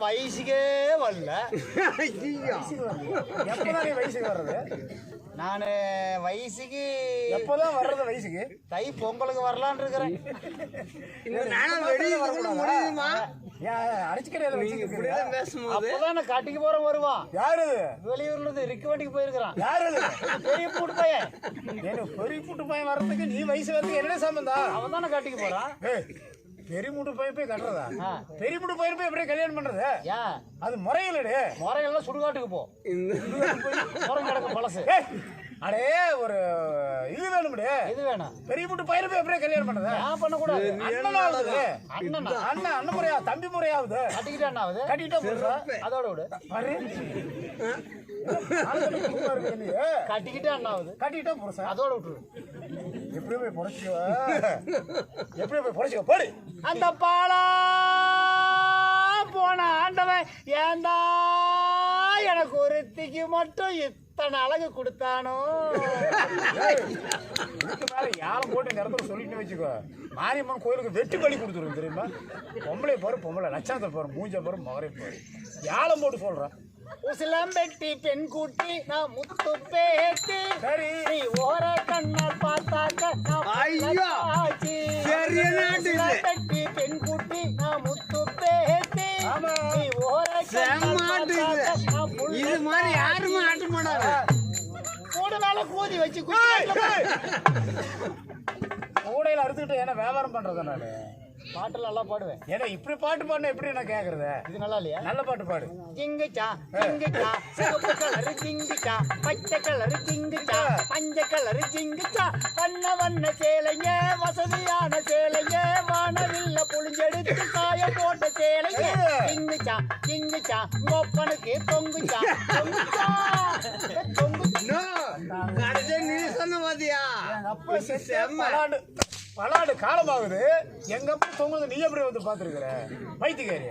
வயசுக்கே வரல எப்பதான் வயசுக்கு வர்றது நான் வயசுக்கு எப்பதான் வர்றது வயசுக்கு தை பொங்கலுக்கு வரலான்னு இருக்கிறேன் அப்பதான் கட்டிக்கு போற வருவான் யாரு? வெளியூர்ல இருந்து ரிக்கு வண்டிக்கு போயிருக்கிறான் யாரு? பெரிய பூட்டு பையன் பெரிய மூட்டு பையன் வர்றதுக்கு நீ வயசு வரதுக்கு என்ன சம்பந்தம் அவன் தானே கட்டிக்கு போறான் பையன் போய் கட்டுறதா? ஆ. பெரிய மூட்டு பையன் போய் எப்படியே கல்யாணம் பண்றது? ஏன் அது முறையிலடு முறையெல்லாம் சுடுகாட்டுக்கு போ. முறை கிடக்கும் பழசு. அடே ஒரு இது வேணும்டே. இது வேணாம். பெரிய மூட்டு பையன் போய் எப்படியே கல்யாணம் பண்றது? ஏன் பண்ணக்கூடாது அண்ணனாவது அண்ணனா? அண்ணன் அண்ணன் முறையா தம்பி முறையாவது? கட்டிக்கிட்டே என்ன ஆகுது? கட்டிட்டா போடுறா அதோட விடு. பாரு. கட்டிக்கிட்டே ஆகுது? கட்டிட்டா புருஷன் அதோட விட்டுரு. எப்படி போய் பொழைச்சிக்கோ எப்படி போய் பொழைச்சிக்கோ போடு. அந்த பாலா போன ஆண்டவன் ஏந்தா எனக்கு ஒருத்திக்கு மட்டும் இத்தனை அழகு கொடுத்தானோ? மேல யாரும் போட்டு இந்த இடத்துல சொல்லிட்டு வச்சுக்கோ. மாரியம்மன் கோயிலுக்கு வெட்டு பலி கொடுத்துருவோம் தெரியுமா? பொம்பளை பாரு பொம்பளை. லட்சத்தை பாரு மூஞ்ச பாரு மகரை பாரு. யாழம் போட்டு சொல்றேன் உசிலம்பெட்டி பெண் கூட்டி நான் முத்து பேத்தி சரி ஐயோ! பெரிய நாட்டு. உசிலம்பெட்டி பெண் கூட்டி நான் முத்து செம்மாட்டு இது. மாதிரி யாருமே ஆட்ட மாட்டாங்க கூட மேல கூதி வச்சு கூடையில அறுத்துக்கிட்டு என்ன வியாபாரம் பண்றதா நானு? பாட்டு நல்லா பாடுவேன். ஏன்னா இப்படி பாட்டு பாடினா எப்படி நான் கேக்குறது? இது நல்லா இல்லையா? நல்ல பாட்டு பாடு. ஜிங்குச்சா ஜிங்குச்சா சிவப்பு கலரு ஜிங்குச்சா பச்சை கலரு ஜிங்குச்சா மஞ்சள் கலரு ஜிங்குச்சா வண்ண வண்ண சேலைங்க வசதியான சேலைங்க வானவில்ல புளிஞ்செடுத்து காய போட்ட சேலைங்க. ஜிங்குச்சா ஜிங்குச்சா கொப்பனுக்கு தொங்குச்சா. தொங்குச்சா. தொங்குச்சா நீ சொன்ன எங்க அப்பா செத்து பலாண்டு பலாண்டு காலமாகுது. எங்க அப்பா தொங்குது நீ எப்படி வந்து பாத்துருக்குற பைத்தியக்காரி